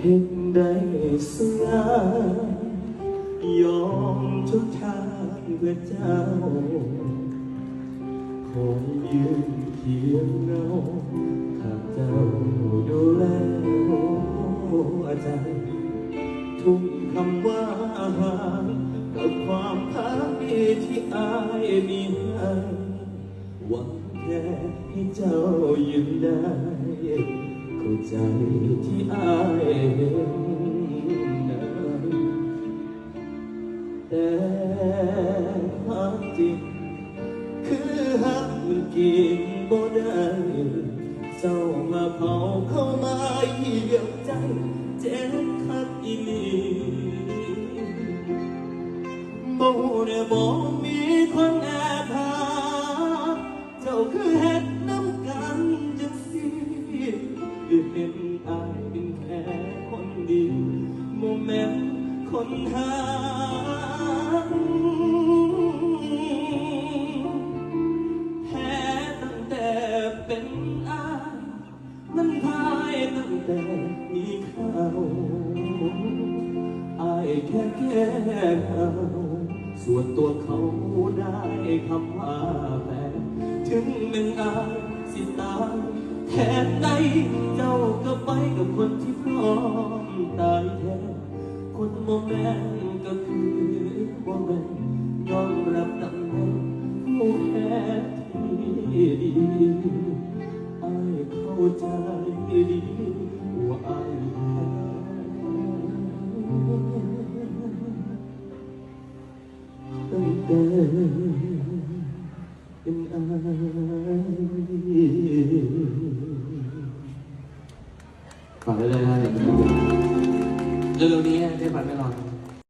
เห็นได้สงายอมทุกทางเพื่อเจ้า คงยืนเคียงเราหากเจ้าดูแลหัวใจทุกคำว่ากับความพักดีที่อายมีให้หวังแค่ให้เจ้ายืนได้ เข้าใจที่อาย จริง คือหักมันกินบ่ได้เจ้ามาเผาเข้ามาเหี่ยวใจเจ็บคักอีหลีบ่ฮู้บ่มีคนแอบหาเจ้าคือเฮ็ดน้ำกันจังสิคือเห็นอายเป็นแค่คนดีโมเมนต์คนหา แต่มีเขาอายแค่แค่เขาส่วนตัวเขาได้คำว่าแฟนถึงหนึ่งอายสิตาแทนใดเจ้าก็ไปกับคนที่พร้อมตายแทนคนโมแมนก็คือโมแมนยอมรับตำแหน่งผู้แพ้ที่ดีไอ้ายเข้าใจ ฝากไว้เลยนะเร็วๆนี้ได้ฟังแน่นอน